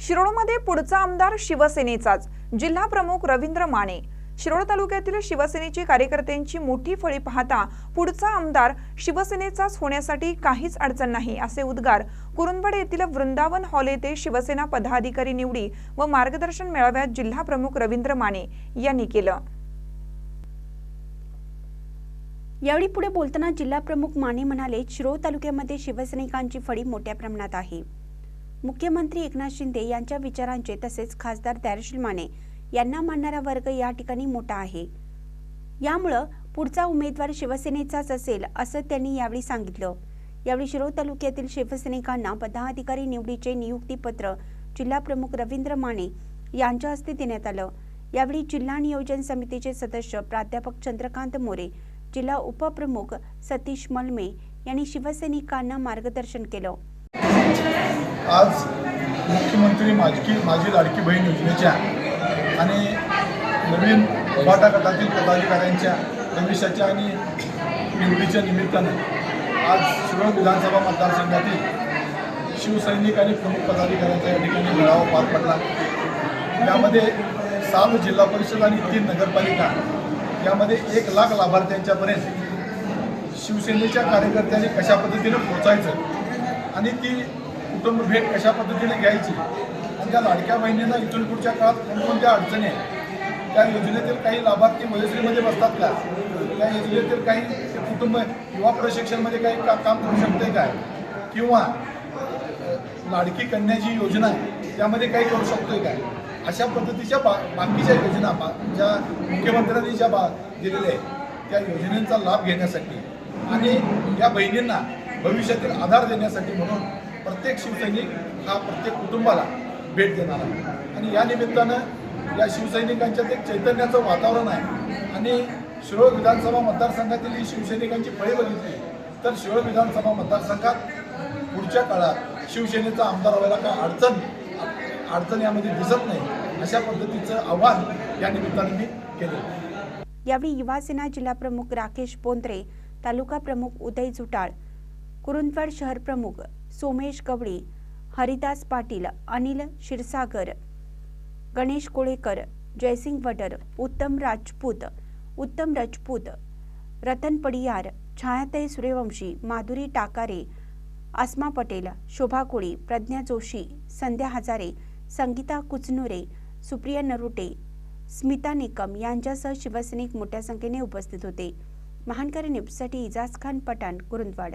शिरोळमध्ये पुढचा आमदार शिवसेनेचाच जिल्हा प्रमुख रवींद्र माने. शिरोळ तालुक्यातील शिवसेनेची कार्यकर्त्यांची मोठी फळी पाहता पुढचा आमदार शिवसेनेचाच होण्यासाठी काहीच अडचण नाही असे उद्गार कुरुंदवाड येथील वृंदावन हॉल येथे शिवसेना पदाधिकारी निवडी व मार्गदर्शन मेळाव्यात जिल्हा प्रमुख रवींद्र माने यांनी केलं. यावेळी पुढे बोलताना जिल्हा प्रमुख माने म्हणाले शिरोळ तालुक्यामध्ये शिवसैनिकांची फळी मोठ्या प्रमाणात आहे. मुख्यमंत्री एकनाथ शिंदे यांच्या विचारांचे तसेच खासदार दारुशील माने यांना मानणारा वर्ग या ठिकाणी मोठा आहे. यामुळं पुढचा उमेदवार शिवसेनेचाच असेल असं त्यांनी यावेळी सांगितलं. यावेळी शिरोळ तालुक्यातील शिवसैनिकांना पदाधिकारी निवडीचे नियुक्तीपत्र जिल्हा प्रमुख रवींद्र माने यांच्या हस्ते देण्यात आलं. यावेळी जिल्हा नियोजन समितीचे सदस्य प्राध्यापक चंद्रकांत मोरे जिल्हा उपप्रमुख सतीश मलमे यांनी शिवसैनिकांना मार्गदर्शन केलं. आज मुख्यमंत्री माझी माझी लाडकी बहीण योजनेच्या आणि नवीन उभाटा गटातील पदाधिकाऱ्यांच्या प्रवेशाच्या आणि निवडीच्या निमित्तानं आज शिरोळ विधानसभा मतदारसंघातील शिवसैनिक आणि प्रमुख पदाधिकाऱ्यांचा या ठिकाणी मेळावा पार पडला. यामध्ये सात जिल्हा परिषद आणि तीन नगरपालिका यामध्ये एक लाख लाभार्थ्यांच्यापर्यंत शिवसेनेच्या कार्यकर्त्यांनी कशा पद्धतीनं पोचायचं आणि ती कुटुंब भेट कशा पद्धतीने घ्यायची? आणि त्या लाडक्या बहिणींना इथून पुढच्या काळात कोणकोणत्या अडचणी आहेत? त्या योजनेतील काही लाभार्थी वयोश्रीमध्ये बसतात का? त्या योजनेतील काही कुटुंब युवा प्रशिक्षणमध्ये काही का काम करू शकते काय किंवा लाडकी कन्या जी योजना आहे त्यामध्ये काही करू शकतोय काय अशा पद्धतीच्या बा बाकीच्या योजना बा ज्या मुख्यमंत्र्यांनी ज्या बा दिलेल्या आहेत त्या योजनेचा लाभ घेण्यासाठी आणि या बहिणींना भविष्यातील आधार देण्यासाठी म्हणून प्रत्येक शिवसैनिक हा प्रत्येक कुटुंबाला भेट देणार आहे. आणि या निमित्तानं या शिवसैनिकांच्यात एक चैतन्याचं वातावरण आहे. आणि शिरोळ विधानसभा मतदारसंघातील ही शिवसैनिकांची फळी बघितली तर शिरोळ विधानसभा मतदारसंघात पुढच्या काळात शिवसेनेचा आमदार व्हायला काय अडचण अडचण यामध्ये दिसत नाही अशा पद्धतीचं आव्हान या निमित्तानं मी केलं. यावेळी युवासेना जिल्हाप्रमुख राकेश पोंत्रे तालुका प्रमुख उदय जुटाळ कुरुंदवाड शहर प्रमुख सोमेश गवळी हरिदास पाटील अनिल क्षीरसागर गणेश कोळेकर जयसिंग वडर उत्तम राजपूत उत्तम राजपूत रतन पडियार छायाताई सूर्यवंशी माधुरी टाकारे आसमा पटेल शोभा कोळी प्रज्ञा जोशी संध्या हजारे संगीता कुचनुरे सुप्रिया नरुटे स्मिता निकम यांच्यासह शिवसैनिक मोठ्या संख्येने उपस्थित होते. महानकरी न्यूजसाठी इजाज खान पठाण कुरुंदवाड.